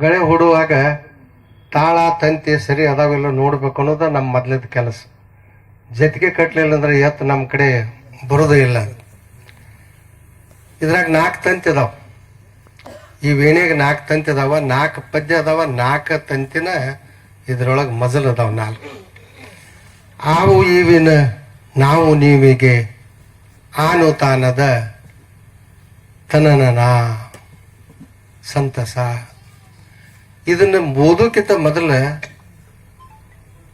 ಗಳೆ ಹೂಡುವಾಗ ತಾಳ, ತಂತಿ, ಸರಿ ಅದಾವೆಲ್ಲ ನೋಡ್ಬೇಕು ಅನ್ನೋದು ನಮ್ಮ ಮೊದಲದ ಕೆಲಸ. ಜೊತೆಗೆ ಕಟ್ಟಲಿಲ್ಲ ಅಂದ್ರೆ ಎತ್ತು ನಮ್ಮ ಕಡೆ ಬರೋದೇ ಇಲ್ಲ. ಇದ್ರಾಗ ನಾಲ್ಕು ತಂತಿ ಅದಾವ. ಈ ವೀಣೆಗೆ ನಾಲ್ಕು ತಂತಿ ಅದಾವ ನಾಲ್ಕು ಪದ್ಯ ಅದಾವ ನಾಲ್ಕು ತಂತಿನ ಇದ್ರೊಳಗೆ ಮಜಲ್ ಅದಾವ ನಾಲ್ಕು. ಆವು ಈವಿನ ನಾವು ನೀವಿಗೆ ಆನು ತಾನದ ತನನನ ಸಂತಸ. ಇದನ್ನ ಓದೋಕ್ಕಿಂತ ಮೊದಲ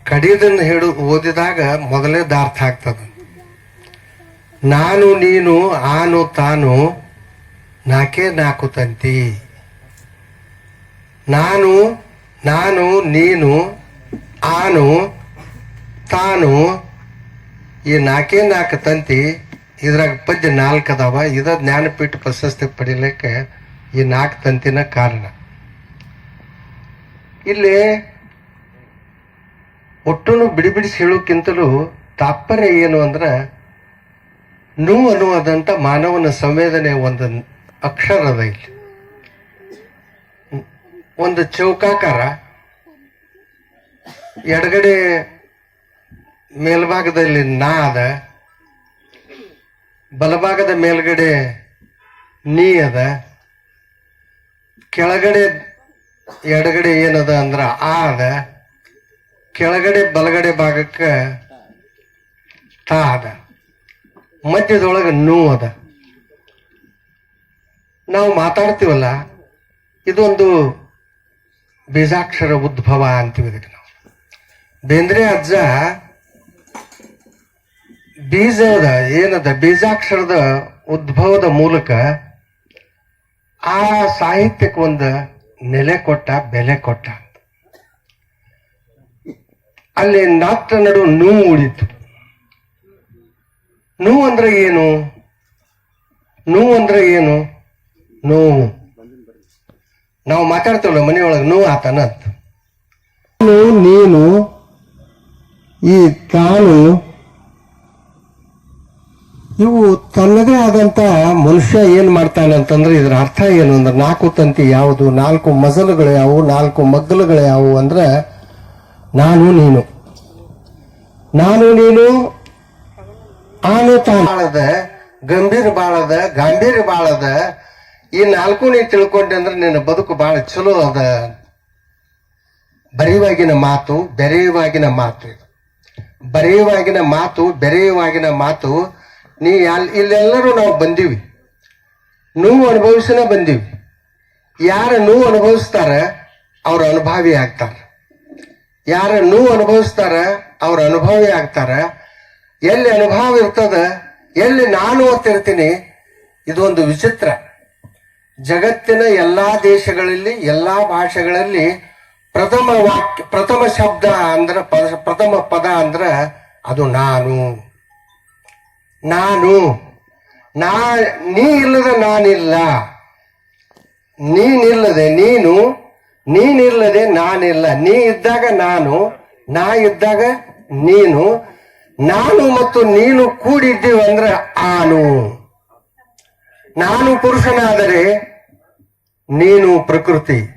ಕಡಿಯದನ್ನು ಹೇಳು ಓದಿದಾಗ ಮೊದಲೇ ದಾರ್ಥ ಆಗ್ತದ. ನಾನು, ನೀನು, ಆನು, ತಾನು, ನಾಕೆ, ನಾಕು, ತಂತಿ. ನಾನು ನಾನು, ನೀನು, ಆನು, ತಾನು, ಈ ನಾಲ್ಕೇ ನಾಲ್ಕು ತಂತಿ, ಇದ್ರಾಗ ಪದ್ಯ ನಾಲ್ಕು ಅದಾವ ಇದ ಜ್ಞಾನಪೀಠ ಪ್ರಶಸ್ತಿ ಪಡಿಲಿಕ್ಕೆ ಈ ನಾಲ್ಕು ತಂತಿನ ಕಾರಣ. ಇಲ್ಲಿ ಒಟ್ಟುನು ಬಿಡಿ ಬಿಡಿಸಿ ಹೇಳೋಕ್ಕಿಂತಲೂ ತಾತ್ಪರ್ಯ ಏನು ಅಂದ್ರೆ ನೋವು ಅನ್ನುವುದಂತ ಮಾನವನ ಸಂವೇದನೆ ಒಂದು ಅಕ್ಷರ ಇಲ್ಲಿ. ಒಂದು ಚೌಕಾಕಾರ. ಎಡಗಡೆ ಮೇಲ್ಭಾಗದಲ್ಲಿ ನಾ ಅದ. ಬಲಭಾಗದ ಮೇಲ್ಗಡೆ ನೀ ಅದ. ಕೆಳಗಡೆ ಎಡಗಡೆ ಏನದ ಅಂದ್ರ ಆ ಅದ, ಕೆಳಗಡೆ ಬಲಗಡೆ ಭಾಗಕ್ಕೆ ತಾ ಅದ. ಮಧ್ಯದೊಳಗೆ ನೂ ಅದ. ನಾವು ಮಾತಾಡ್ತೀವಲ್ಲ, ಇದೊಂದು ಬೀಜಾಕ್ಷರ ಉದ್ಭವ ಅಂತೀವಿ ಇದಕ್ಕೆ ನಾವು. ಬೇಂದ್ರೆ ಅಜ್ಜ, ಬೀಜದ ಏನದ, ಬೀಜಾಕ್ಷರದ ಉದ್ಭವದ ಮೂಲಕ ಆ ಸಾಹಿತ್ಯಕ್ಕೆ ಒಂದು ನೆಲೆ ಕೊಟ್ಟ ಬೆಲೆ ಕೊಟ್ಟ ಅಲ್ಲಿ ನಾತ್ರ ನಡು ನೋವು ಉಳಿತು. ನೋವು ಅಂದ್ರೆ ಏನು? ನೋವು ಅಂದ್ರೆ ಏನು? ನೋವು ನಾವು ಮಾತಾಡ್ತೇವಲ್ಲ ಮನೆಯೊಳಗೆ ನೋವು ಆತನ ಅಂತ. ನಾನು, ನೀನು ಈ ತಾನು ಇವು ತನ್ನದೇ ಆದಂತ ಮನುಷ್ಯ ಏನ್ ಮಾಡ್ತಾನೆ ಅಂತಂದ್ರೆ ಇದ್ರ ಅರ್ಥ ಏನು ಅಂದ್ರೆ ನಾಲ್ಕು ತಂತಿ ಯಾವುದು, ನಾಲ್ಕು ಮಜಲುಗಳು ಯಾವುವು, ನಾಲ್ಕು ಮಗ್ಗಲುಗಳು ಯಾವುವು ಅಂದ್ರೆ ನಾನು, ನೀನು. ನಾನು, ನೀನು, ಆನು ತಾಳದ ಗಂಭೀರ ಬಾಳದ ಗಾಂಭೀರ್ಯ ಬಾಳದ. ಈ ನಾಲ್ಕು ನೀ ತಿಳ್ಕೊಂಡೆ ಅಂದ್ರೆ ನಿನ್ನ ಬದುಕು ಬಹಳ ಚಲೋ ಅದ. ಬರೆಯುವಾಗಿನ ಮಾತು, ಬೆರೆಯುವಾಗಿನ ಮಾತು ಇದು. ಬರೆಯುವಾಗಿನ ಮಾತು, ಬೆರೆಯುವಾಗಿನ ಮಾತು ನೀ ಇಲ್ಲೆಲ್ಲರೂ ನಾವು ಬಂದೀವಿ. ನೋವು ಅನುಭವಿಸನ ಬಂದೀವಿ. ಯಾರು ನೋವು ಅನುಭವಿಸ್ತಾರ ಅವ್ರ ಅನುಭವಿ ಆಗ್ತಾರ. ಯಾರ ನೋವು ಅನುಭವಿಸ್ತಾರ ಅವ್ರ ಅನುಭವಿ ಆಗ್ತಾರ. ಎಲ್ಲಿ ಅನುಭವ ಇರ್ತದ, ಎಲ್ಲಿ ನಾನು ಓದ್ತಿರ್ತೀನಿ ಇದೊಂದು ವಿಚಿತ್ರ. ಜಗತ್ತಿನ ಎಲ್ಲಾ ದೇಶಗಳಲ್ಲಿ, ಎಲ್ಲಾ ಭಾಷೆಗಳಲ್ಲಿ ಪ್ರಥಮ ವಾಕ್ಯ ಪ್ರಥಮ ಶಬ್ದ ಅಂದ್ರೆ ಪ್ರಥಮ ಪದ ಅಂದ್ರೆ ಅದು ನಾನು. ನಾನು, ನಾ ನೀ ಇಲ್ಲದ ನಾನಿಲ್ಲ. ನೀನಿಲ್ಲದೆ ನೀನು, ನೀನಿಲ್ಲದೆ ನಾನಿಲ್ಲ. ನೀ ಇದ್ದಾಗ ನಾನು, ನಾ ಇದ್ದಾಗ ನೀನು, ನಾನು ಮತ್ತು ನೀನು ಕೂಡಿದ್ದೀವಿ ಅಂದ್ರೆ ಆನು. ನಾನು ಪುರುಷನಾದರೆ ನೀನು ಪ್ರಕೃತಿ.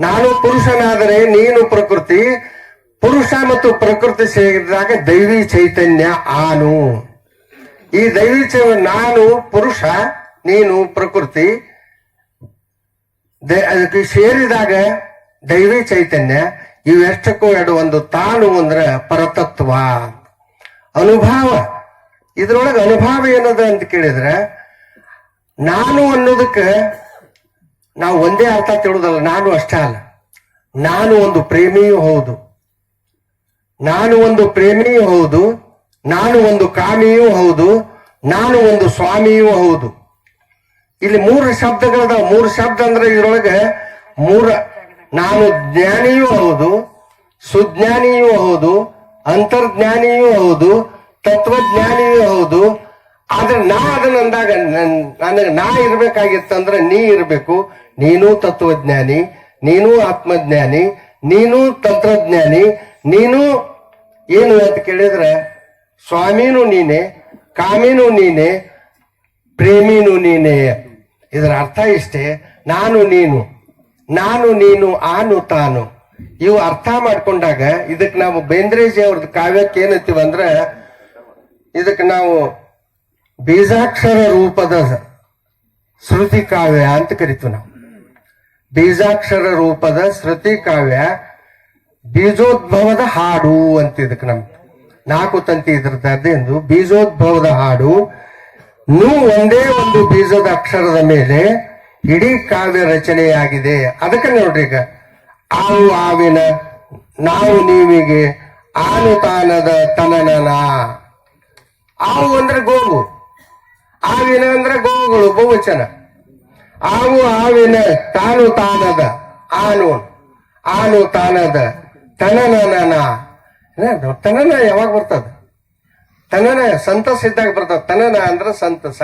ನಾನು ಪುರುಷನಾದರೆ ನೀನು ಪ್ರಕೃತಿ. ಪುರುಷ ಮತ್ತು ಪ್ರಕೃತಿ ಸೇರಿದಾಗ ದೈವಿ ಚೈತನ್ಯ ಆನು. ಈ ದೈವಿ ನಾನು, ಪುರುಷ, ನೀನು, ಪ್ರಕೃತಿ ಅದಕ್ಕೆ ಸೇರಿದಾಗ ದೈವಿ ಚೈತನ್ಯ, ಇವೆಷ್ಟಕ್ಕೂ ಎರಡು ಒಂದು ತಾನು ಅಂದ್ರೆ ಪರತತ್ವ. ಅನುಭವ. ಇದ್ರೊಳಗೆ ಅನುಭವ ಏನದ ಅಂತ ಕೇಳಿದ್ರೆ, ನಾನು ಅನ್ನೋದಕ್ಕೆ ನಾವು ಒಂದೇ ಅರ್ಥ ತಿಳುದಲ್ಲ, ನಾನು ಅಷ್ಟೇ ಅಲ್ಲ. ನಾನು ಒಂದು ಪ್ರೇಮಿಯೂ ಹೌದು. ನಾನು ಒಂದು ಪ್ರೇಮಿಯೂ ಹೌದು. ನಾನು ಒಂದು ಕಾಮಿಯೂ ಹೌದು, ನಾನು ಒಂದು ಸ್ವಾಮಿಯೂ ಹೌದು. ಇಲ್ಲಿ ಮೂರು ಶಬ್ದಗಳದಾವ. ಮೂರು ಶಬ್ದ ಅಂದ್ರೆ ಇದರೊಳಗೆ ಮೂರ ನಾನು ಜ್ಞಾನಿಯೂ ಹೌದು, ಸುಜ್ಞಾನಿಯೂ ಹೌದು, ಅಂತರ್ಜ್ಞಾನಿಯೂ ಹೌದು, ತತ್ವಜ್ಞಾನಿಯೂ ಹೌದು. ಆದ್ರೆ ನಾ ಅದನ್ನ ಅಂದಾಗ, ನನ್- ನನಗೆ ನಾ ಇರ್ಬೇಕಾಗಿತ್ತಂದ್ರೆ ನೀ ಇರಬೇಕು. ನೀನು ತತ್ವಜ್ಞಾನಿ, ನೀನು ಆತ್ಮಜ್ಞಾನಿ, ನೀನು ತಂತ್ರಜ್ಞಾನಿ, ನೀನು ಏನು ಅಂತ ಕೇಳಿದ್ರೆ ಸ್ವಾಮಿನೂ ನೀನೆ, ಕಾಮಿನೂ ನೀನೆ, ಪ್ರೇಮಿನೂ ನೀನೆ. ಇದರ ಅರ್ಥ ಇಷ್ಟೇ, ನಾನು ನೀನು ನಾನು ನೀನು, ಆನು ತಾನು. ಇವು ಅರ್ಥ ಮಾಡ್ಕೊಂಡಾಗ ಇದಕ್ಕೆ ನಾವು ಬೇಂದ್ರೇಜಿ ಅವ್ರದ್ದು ಕಾವ್ಯಕ್ಕೆ ಏನಂತೀವಿ ಅಂದ್ರೆ, ಇದಕ್ಕೆ ನಾವು ಬೀಜಾಕ್ಷರ ರೂಪದ ಶ್ರುತಿ ಕಾವ್ಯ ಅಂತ ಕರಿತೀವಿ ನಾವು. ಬೀಜಾಕ್ಷರ ರೂಪದ ಶ್ರುತಿ ಕಾವ್ಯ ಬೀಜೋದ್ಭವದ ಹಾಡು ಅಂತ ಇದಕ್ಕೆ ನಮ್ ನಾಲ್ಕು ತಂತಿ ಇದ್ರದ್ದು ಎಂದು ಬೀಜೋದ್ಭವದ ಹಾಡು, ನೂ ಒಂದೇ ಒಂದು ಬೀಜದ ಅಕ್ಷರದ ಮೇಲೆ ಇಡೀ ಕಾವ್ಯ ರಚನೆಯಾಗಿದೆ. ಅದಕ್ಕೆ ನೋಡ್ರಿ ಈಗ, ಆವು ಆವಿನ, ನಾವು ನೀವಿಗೆ ಆನು ತಾನದ ತನನನ. ಆವು ಅಂದ್ರೆ ಗೋವು, ಆವಿನ ಅಂದ್ರೆ ಗೋವುಗಳು ಬಹುವಚನ ಆವು ಆವಿನ ತಾನು ತಾನದ ಆನು ಆನು ತಾನದ ತನನನ? ತನನ ಯಾವಾಗ ಬರ್ತದ? ತನನ ಸಂತಸ ಇದ್ದಾಗ ಬರ್ತದ. ತನನ ಅಂದ್ರೆ ಸಂತಸ.